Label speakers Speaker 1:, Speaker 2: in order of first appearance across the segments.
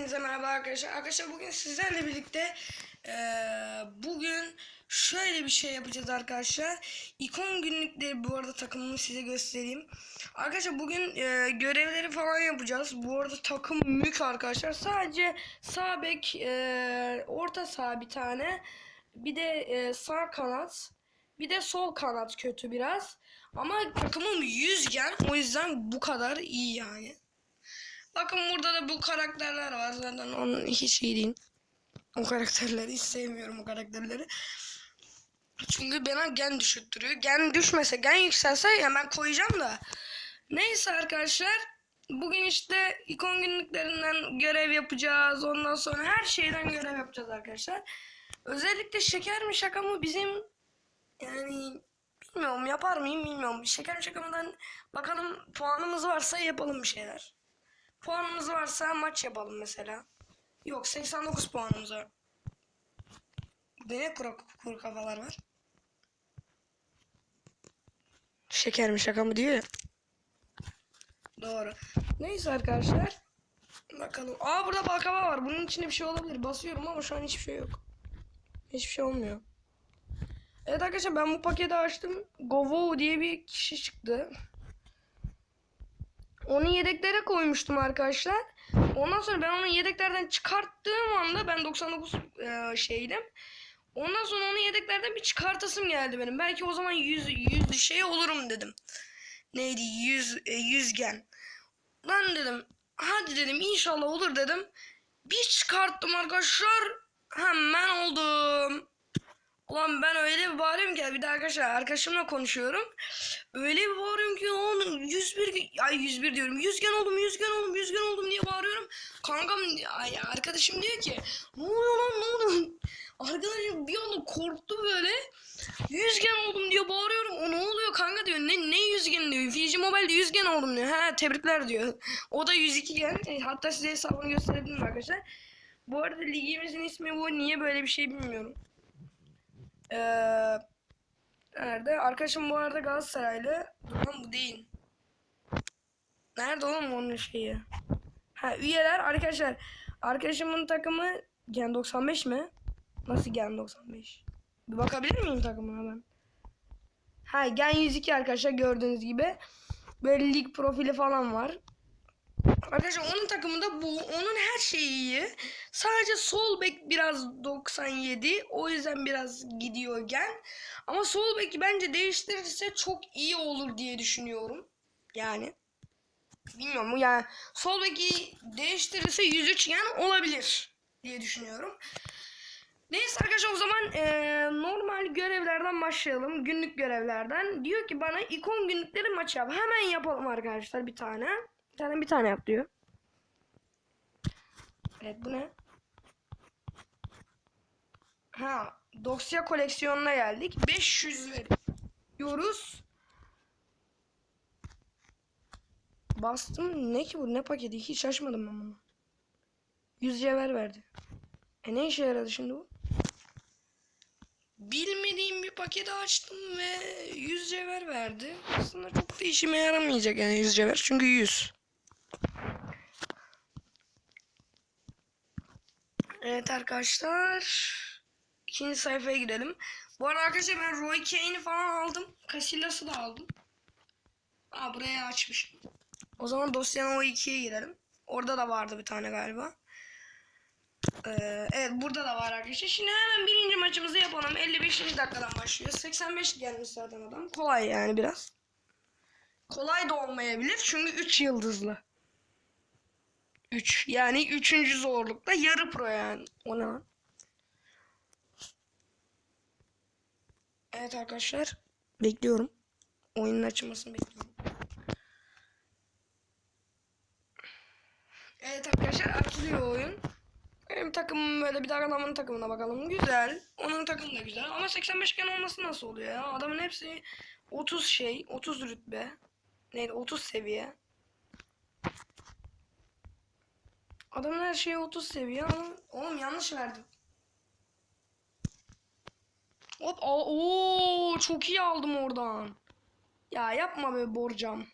Speaker 1: Hepinize merhaba arkadaşlar. Arkadaşlar bugün sizlerle birlikte eee, bugün şöyle bir şey yapacağız arkadaşlar. İkon günlükleri bu arada takımını size göstereyim. Arkadaşlar bugün eee, görevleri falan yapacağız. Bu arada takım mük arkadaşlar. Sadece sağ bek, eee, orta sağ bir tane. Bir de eee, sağ kanat. Bir de sol kanat kötü biraz. Ama takımım yüzgen. O yüzden bu kadar iyi yani. Bakın burada da bu karakterler var. Zaten onun hiç iyi değil. O karakterleri hiç sevmiyorum o karakterleri. Çünkü bana gen düşürttürüyor. Gen düşmese, gen yükselse ben koyacağım da. Neyse arkadaşlar. Bugün işte ikon günlüklerinden görev yapacağız. Ondan sonra her şeyden görev yapacağız arkadaşlar. Özellikle şeker mi şaka mı bizim yani bilmiyorum yapar mıyım bilmiyorum. Şeker mi şaka mıdan bakalım puanımız varsa yapalım bir şeyler. Puanımız varsa maç yapalım mesela. Yok 89 puanımız var. Burada ne kuru, kuru kafalar var? Şeker mi şaka mı diyor ya. Doğru. Neyse arkadaşlar. Bakalım. Aa burada balkaba var. Bunun içinde bir şey olabilir. Basıyorum ama şu an hiçbir şey yok. Hiçbir şey olmuyor. Evet arkadaşlar ben bu paketi açtım. Govo diye bir kişi çıktı. Onu yedeklere koymuştum arkadaşlar. Ondan sonra ben onu yedeklerden çıkarttığım anda ben 99 e, şeydim. Ondan sonra onu yedeklerden bir çıkartasım geldi benim. Belki o zaman 100 100 şey olurum dedim. Neydi? 100 e, yüzgen. Lan dedim. Hadi dedim inşallah olur dedim. Bir çıkarttım arkadaşlar. Hemen oldum. Ulan ben öyle bir bağırıyorum ki bir de arkadaşlar arkadaşımla konuşuyorum. Öyle bir bağırıyorum ki oğlum 101 ay 101 diyorum. Yüzgen oldum, yüzgen oldum, yüzgen oldum diye bağırıyorum. Kankam ay arkadaşım diyor ki ne oluyor lan ne oluyor? Arkadaşım bir anda korktu böyle. Yüzgen oldum diye bağırıyorum. O ne oluyor kanka diyor. Ne ne yüzgen diyor. Fiji Mobile'de yüzgen oldum diyor. Ha tebrikler diyor. O da 102 gen. E, Hatta size hesabını gösterebilirim arkadaşlar. Bu arada ligimizin ismi bu. Niye böyle bir şey bilmiyorum. Ee, nerede? Arkadaşım bu arada Galatasaraylı. Lan bu değil. Nerede oğlum onun şeyi? Ha üyeler arkadaşlar. Arkadaşımın takımı Gen 95 mi? Nasıl Gen 95? Bir bakabilir miyim takımına ben? Ha Gen 102 arkadaşlar gördüğünüz gibi. Böyle lig profili falan var. Arkadaşlar onun takımında bu. Onun her şeyi iyi. Sadece sol bek biraz 97. O yüzden biraz gidiyor gen. Ama sol beki bence değiştirirse çok iyi olur diye düşünüyorum. Yani. Bilmiyorum yani sol beki değiştirirse 103 gen olabilir diye düşünüyorum. Neyse arkadaşlar o zaman eee, normal görevlerden başlayalım. Günlük görevlerden. Diyor ki bana ikon günlükleri maç yap. Hemen yapalım arkadaşlar bir tane. Tane bir tane yap diyor. Evet bu ne? Ha dosya koleksiyonuna geldik. 500 veriyoruz. Bastım. Ne ki bu? Ne paketi? Hiç açmadım ben bunu. 100 cevher verdi. E ne işe yaradı şimdi bu? Bilmediğim bir paketi açtım ve 100 cevher verdi. Aslında çok da işime yaramayacak yani 100 cevher. Çünkü 100. Evet arkadaşlar. İkinci sayfaya gidelim. Bu arada arkadaşlar ben Roy Kane'i falan aldım. Casillas'ı da aldım. Aa buraya açmışım. O zaman dosyanın o ikiye girelim. Orada da vardı bir tane galiba. Ee, evet burada da var arkadaşlar. Şimdi hemen birinci maçımızı yapalım. 55. dakikadan başlıyor. 85 gelmiş zaten adam. Kolay yani biraz. Kolay da olmayabilir çünkü 3 yıldızlı. 3 yani 3. zorlukta yarı pro yani. O ne lan? Evet arkadaşlar. Bekliyorum. Oyunun açılmasını bekliyorum. Evet arkadaşlar açılıyor oyun. Benim takımım böyle bir de adamın takımına bakalım. Güzel. Onun takımı da güzel. Ama 85 gen olması nasıl oluyor ya? Adamın hepsi 30 şey. 30 rütbe. Neydi? 30 seviye. Adamın her şeyi 30 seviye ama oğlum yanlış verdim. Hop ooo çok iyi aldım oradan. Ya yapma be Borcam.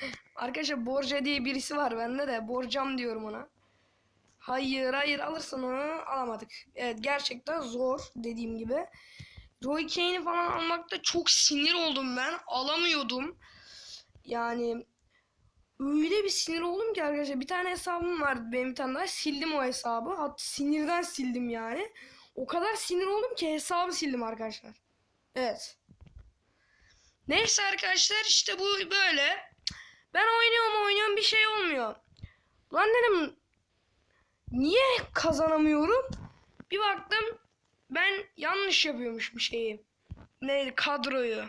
Speaker 1: Arkadaşlar Borca diye birisi var bende de Borcam diyorum ona. Hayır hayır alırsın onu alamadık. Evet gerçekten zor dediğim gibi. Roy Kane'i falan almakta çok sinir oldum ben. Alamıyordum. Yani öyle bir sinir oldum ki arkadaşlar. Bir tane hesabım vardı benim bir tane daha. Sildim o hesabı. Hatta sinirden sildim yani. O kadar sinir oldum ki hesabı sildim arkadaşlar. Evet. Neyse arkadaşlar işte bu böyle. Ben oynuyorum oynuyorum bir şey olmuyor. Lan dedim niye kazanamıyorum? Bir baktım ben yanlış yapıyormuş bir şeyi. Neydi kadroyu.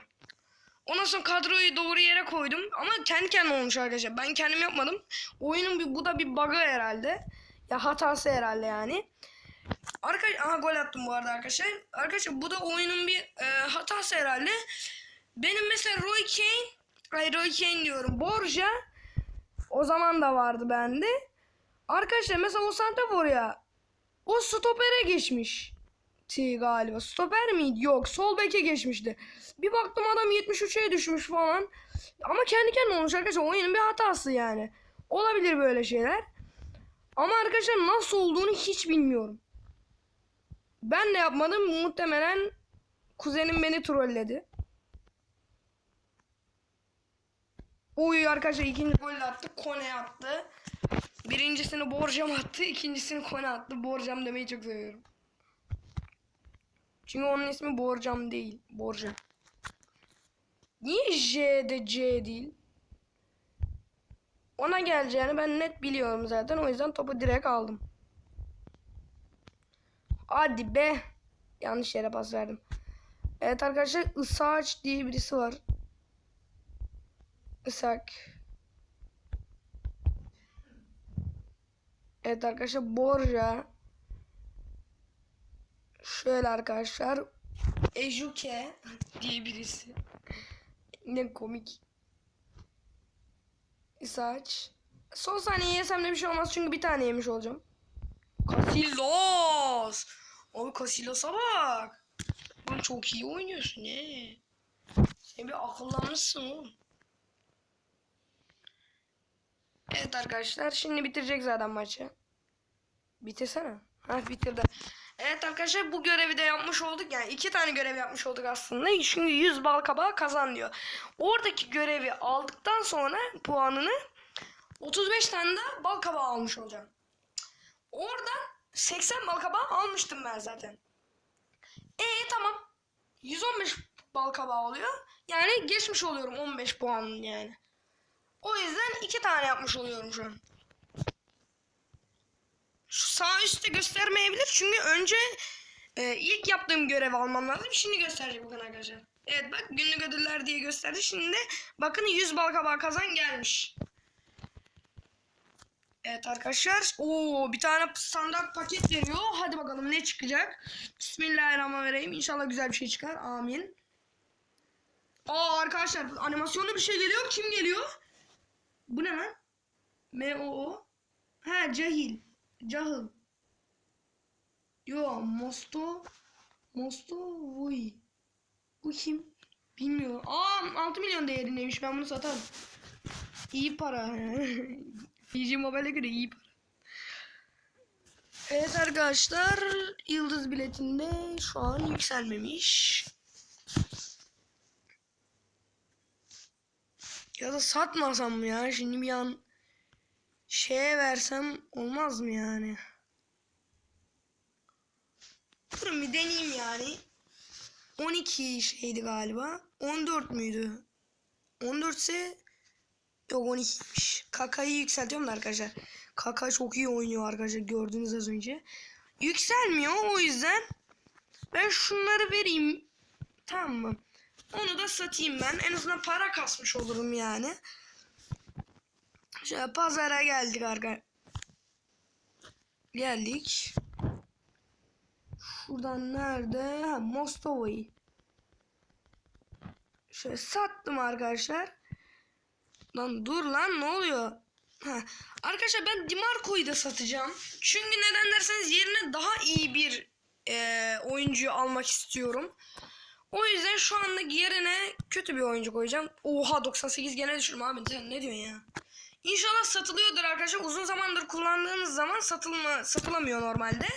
Speaker 1: Ondan sonra kadroyu doğru yere koydum ama kendi kendime olmuş arkadaşlar. Ben kendim yapmadım. Oyunun bir, bu da bir bug'ı herhalde. Ya hatası herhalde yani. Arkadaş, aha gol attım bu arada arkadaşlar. Arkadaşlar bu da oyunun bir e, hatası herhalde. Benim mesela Roy Kane, ay Roy Kane diyorum. Borja o zaman da vardı bende. Arkadaşlar mesela o santrafor ya. O stopere geçmiş. Ti galiba. Stoper miydi? Yok. Sol beke geçmişti. Bir baktım adam 73'e düşmüş falan. Ama kendi kendine olmuş arkadaşlar. Oyunun bir hatası yani. Olabilir böyle şeyler. Ama arkadaşlar nasıl olduğunu hiç bilmiyorum. Ben de yapmadım. Muhtemelen kuzenim beni trolledi. Uy arkadaşlar ikinci gol de attı. Kone attı. Birincisini Borcam attı. ikincisini Kone attı. Borcam demeyi çok seviyorum. Çünkü onun ismi Borcam değil. Borcam. Niye J'de C değil? Ona geleceğini ben net biliyorum zaten. O yüzden topu direkt aldım. Hadi be. Yanlış yere pas verdim. Evet arkadaşlar Isaç diye birisi var. Isak. Evet arkadaşlar Borja. Şöyle arkadaşlar. Ejuke diye birisi. ne komik. Isaç. Son saniye yesem de bir şey olmaz çünkü bir tane yemiş olacağım. Casillas. Abi Casillas'a bak. Lan çok iyi oynuyorsun he. Sen bir akıllanmışsın oğlum. Evet arkadaşlar şimdi bitirecek zaten maçı. Bitirsene. Ha bitirdi. Evet arkadaşlar bu görevi de yapmış olduk. Yani iki tane görev yapmış olduk aslında. Çünkü 100 bal kabağı kazan diyor. Oradaki görevi aldıktan sonra puanını 35 tane de bal kabağı almış olacağım. Oradan 80 bal kabağı almıştım ben zaten. E tamam. 115 bal kabağı oluyor. Yani geçmiş oluyorum 15 puan yani. O yüzden iki tane yapmış oluyorum şu an. Sağ üstte göstermeyebilir çünkü önce e, ilk yaptığım görev almam lazım. Şimdi gösterecek bakın arkadaşlar. Evet bak günlük ödüller diye gösterdi. Şimdi bakın 100 bal kabağı kazan gelmiş. Evet arkadaşlar. Oo bir tane standart paket veriyor. Hadi bakalım ne çıkacak. Bismillahirrahmanirrahim. İnşallah güzel bir şey çıkar. Amin. Aa arkadaşlar animasyonlu bir şey geliyor. Kim geliyor? Bu ne lan? M-O-O. Ha cahil. Cahil. Yo Mosto. Mosto Vui. Bu? Bilmiyorum. Aa 6 milyon değerindeymiş. Ben bunu satarım. İyi para. Fiji Mobile'e göre iyi para. Evet arkadaşlar. Yıldız biletinde şu an yükselmemiş. Ya da satmasam mı ya? Şimdi bir an şeye versem olmaz mı yani? Durun bir deneyeyim yani. 12 şeydi galiba. 14 müydü? 14 ise yok 12'ymiş. Kaka'yı yükseltiyorum da arkadaşlar. Kaka çok iyi oynuyor arkadaşlar gördünüz az önce. Yükselmiyor o yüzden ben şunları vereyim. Tamam mı? Onu da satayım ben. En azından para kasmış olurum yani. Şöyle pazara geldik arkadaşlar. Geldik. Şuradan nerede? Ha, Mostova'yı. Şöyle sattım arkadaşlar. Lan dur lan ne oluyor? Ha. Arkadaşlar ben Dimarco'yu da satacağım. Çünkü neden derseniz yerine daha iyi bir e, oyuncuyu almak istiyorum. O yüzden şu anda yerine kötü bir oyuncu koyacağım. Oha 98 gene düşürüm abi sen ne diyorsun ya? İnşallah satılıyordur arkadaşlar. Uzun zamandır kullandığınız zaman satılma satılamıyor normalde.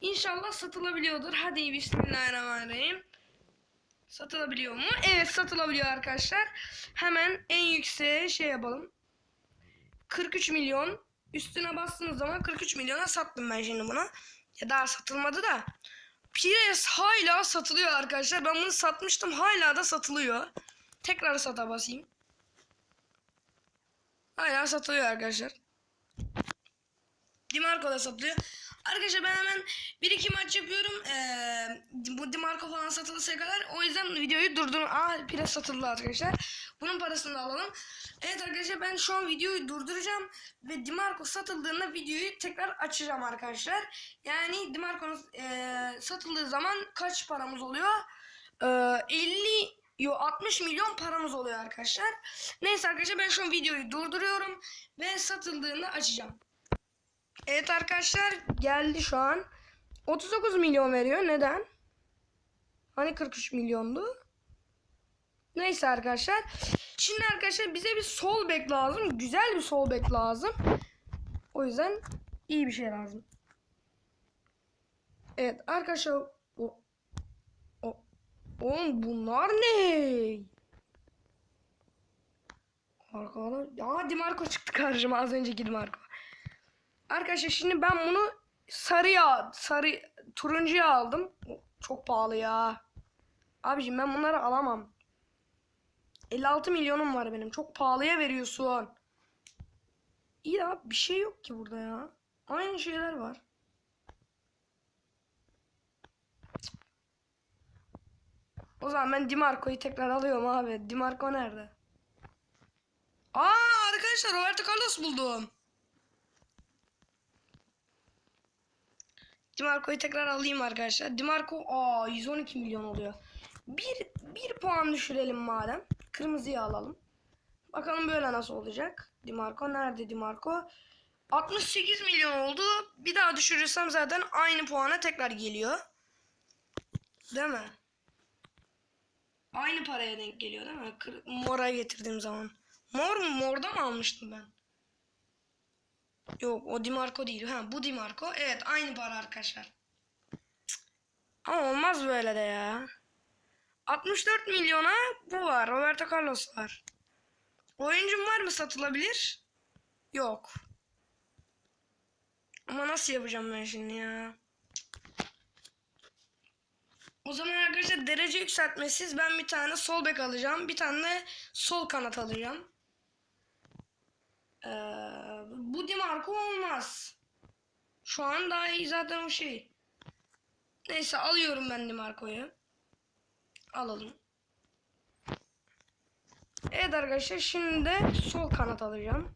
Speaker 1: İnşallah satılabiliyordur. Hadi bismillahirrahmanirrahim. Satılabiliyor mu? Evet satılabiliyor arkadaşlar. Hemen en yükseğe şey yapalım. 43 milyon. Üstüne bastığınız zaman 43 milyona sattım ben şimdi bunu. Ya daha satılmadı da. Pires hala satılıyor arkadaşlar. Ben bunu satmıştım. Hala da satılıyor. Tekrar sata basayım. Hala satılıyor arkadaşlar. Dimarco da satılıyor. Arkadaşlar ben hemen bir iki maç yapıyorum. Ee, bu Dimarco falan satılırsa kadar. O yüzden videoyu durdurun. Aa pres satıldı arkadaşlar. Bunun parasını da alalım. Evet arkadaşlar ben şu an videoyu durduracağım. Ve Dimarco satıldığında videoyu tekrar açacağım arkadaşlar. Yani Dimarco'nun ee, satıldığı zaman kaç paramız oluyor? Ee, 50 Yo 60 milyon paramız oluyor arkadaşlar. Neyse arkadaşlar ben şu an videoyu durduruyorum ve satıldığında açacağım. Evet arkadaşlar geldi şu an. 39 milyon veriyor. Neden? Hani 43 milyondu? Neyse arkadaşlar. Şimdi arkadaşlar bize bir sol bek lazım. Güzel bir sol bek lazım. O yüzden iyi bir şey lazım. Evet arkadaşlar oğlum bunlar ne? Arkadaşlar ya Dimarco çıktı karşıma az önceki Dimarco. Arkadaşlar şimdi ben bunu sarıya, sarı turuncuya aldım. Çok pahalı ya. Abiciğim ben bunları alamam. 56 milyonum var benim. Çok pahalıya veriyorsun. İyi ya bir şey yok ki burada ya. Aynı şeyler var. O zaman ben Dimarco'yu tekrar alıyorum abi. Dimarco nerede? Aa arkadaşlar Roberto Carlos buldum. Dimarco'yu tekrar alayım arkadaşlar. Dimarco aa 112 milyon oluyor. Bir, bir puan düşürelim madem. Kırmızıyı alalım. Bakalım böyle nasıl olacak. Dimarco nerede Dimarco? 68 milyon oldu. Bir daha düşürürsem zaten aynı puana tekrar geliyor. Değil mi? Aynı paraya denk geliyor değil mi? Kır, mora getirdiğim zaman. Mor mu? Morda mı almıştım ben? Yok o Dimarco değil. Ha bu Dimarco. Evet aynı para arkadaşlar. Cık. Ama olmaz böyle de ya. 64 milyona bu var. Roberto Carlos var. Oyuncum var mı satılabilir? Yok. Ama nasıl yapacağım ben şimdi ya? O zaman arkadaşlar derece yükseltmesiz ben bir tane sol bek alacağım. Bir tane sol kanat alacağım. Ee, bu Dimarco olmaz. Şu an daha iyi zaten o şey. Neyse alıyorum ben Dimarco'yu. Alalım. Evet arkadaşlar şimdi de sol kanat alacağım.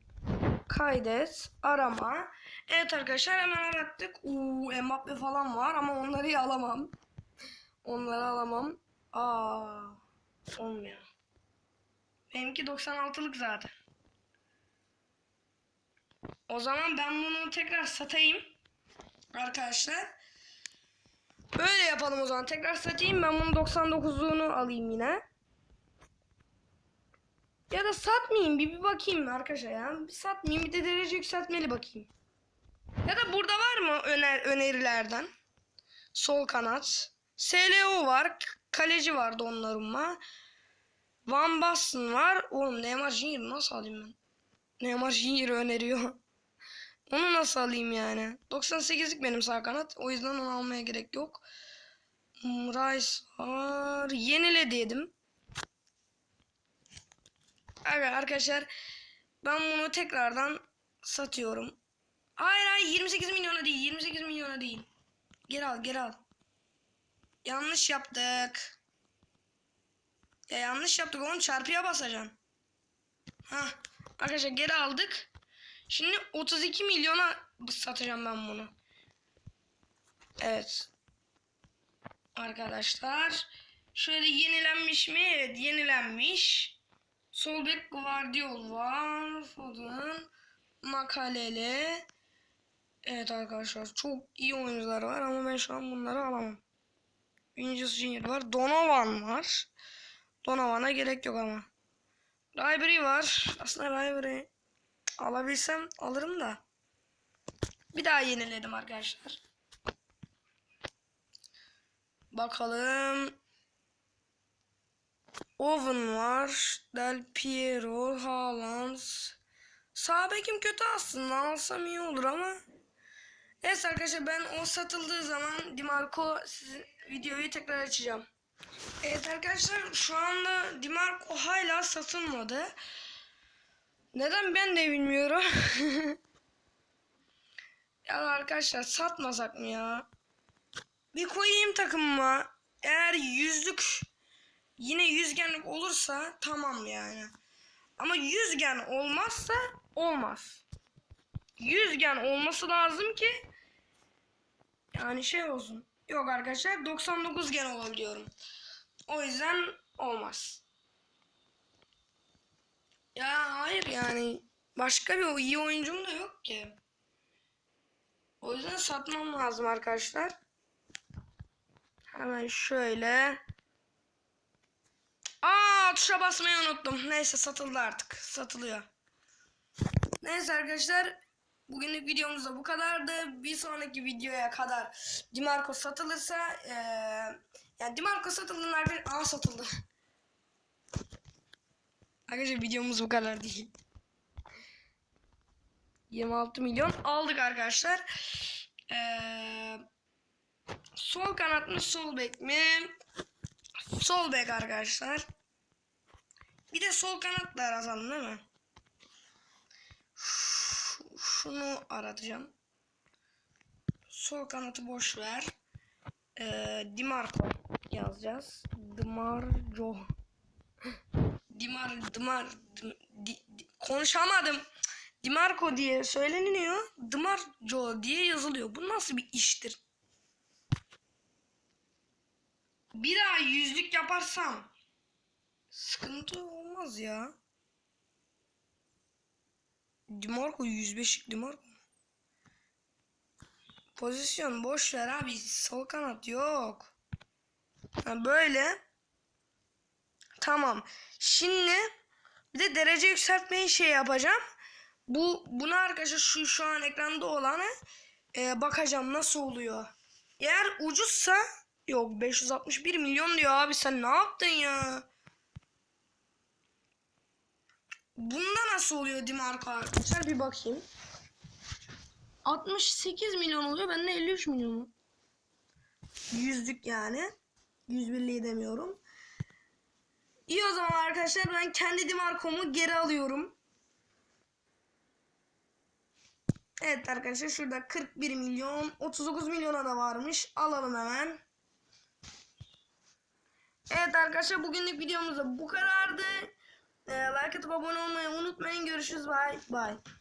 Speaker 1: Kaydet, arama. Evet arkadaşlar hemen arattık. Uuu Mbappe falan var ama onları alamam. Onları alamam. Aa, olmuyor. Benimki 96'lık zaten. O zaman ben bunu tekrar satayım. Arkadaşlar. Böyle yapalım o zaman. Tekrar satayım. Ben bunun 99'luğunu alayım yine. Ya da satmayayım. Bir, bir bakayım arkadaşlar ya. Bir satmayayım. Bir de derece yükseltmeli bakayım. Ya da burada var mı öner önerilerden? Sol kanat. SLO var. Kaleci vardı onlarımla. Van Basten var. Oğlum Neymar Junior nasıl alayım ben? Neymar Junior öneriyor. Onu nasıl alayım yani? 98'lik benim sağ kanat. O yüzden onu almaya gerek yok. Rice var. Yenile dedim. Evet arkadaşlar. Ben bunu tekrardan satıyorum. Hayır hayır 28 milyona değil. 28 milyona değil. Geri al geri al. Yanlış yaptık. Ya yanlış yaptık oğlum çarpıya basacaksın. Hah. Arkadaşlar geri aldık. Şimdi 32 milyona satacağım ben bunu. Evet. Arkadaşlar. Şöyle yenilenmiş mi? Evet yenilenmiş. Sol bek Guardiol var. Foden. Makalele. Evet arkadaşlar çok iyi oyuncular var ama ben şu an bunları alamam. Vinicius Junior var. Donovan var. Donovan'a gerek yok ama. Ribery var. Aslında Ribery Alabilsem alırım da. Bir daha yeniledim arkadaşlar. Bakalım. Owen var. Del Piero, Haaland. Sağ kötü aslında. Alsam iyi olur ama. Evet arkadaşlar ben o satıldığı zaman Dimarco sizin videoyu tekrar açacağım. Evet arkadaşlar şu anda Dimarco hala satılmadı. Neden ben de bilmiyorum. ya arkadaşlar satmasak mı ya? Bir koyayım takımıma. Eğer yüzlük yine yüzgenlik olursa tamam yani. Ama yüzgen olmazsa olmaz. Yüzgen olması lazım ki yani şey olsun. Yok arkadaşlar 99 gen olabiliyorum. O yüzden olmaz. Ya hayır yani başka bir iyi oyuncum da yok ki. O yüzden satmam lazım arkadaşlar. Hemen şöyle. Aa tuşa basmayı unuttum. Neyse satıldı artık. Satılıyor. Neyse arkadaşlar. Bugünlük videomuz da bu kadardı. Bir sonraki videoya kadar Dimarco satılırsa eee yani Dimarco satıldığında arkadaşlar aa satıldı. Arkadaşlar videomuz bu kadar değil. 26 milyon aldık arkadaşlar. Eee sol kanat mı sol bek mi? Sol bek arkadaşlar. Bir de sol kanat da arazalım değil mi? Şu- şunu aratacağım. Sol kanatı boş ver. Ee, Dimarco yazacağız. Dimarco. Dimar, Dimar, Dim- di, di- konuşamadım. Dimarco diye söyleniliyor. Dimarco diye yazılıyor. Bu nasıl bir iştir? Bir daha yüzlük yaparsam sıkıntı olmaz ya. Dimarco 105'lik Dimarco. Pozisyon boş ver abi. Sol kanat yok. Ha, böyle. Tamam. Şimdi bir de derece yükseltmeyi şey yapacağım. Bu buna arkadaşlar şu şu an ekranda olanı e, bakacağım nasıl oluyor. Eğer ucuzsa yok 561 milyon diyor abi sen ne yaptın ya? Bunda nasıl oluyor Dimarco arkadaşlar bir bakayım. 68 milyon oluyor. Bende 53 milyon. Yüzlük yani. 101'liği demiyorum. İyi o zaman arkadaşlar ben kendi Dimarco'mu geri alıyorum. Evet arkadaşlar şurada 41 milyon 39 milyona da varmış. Alalım hemen. Evet arkadaşlar bugünlük videomuz da bu kadardı. Ee, like atıp abone olmayı unutmayın. Görüşürüz. Bye. Bye.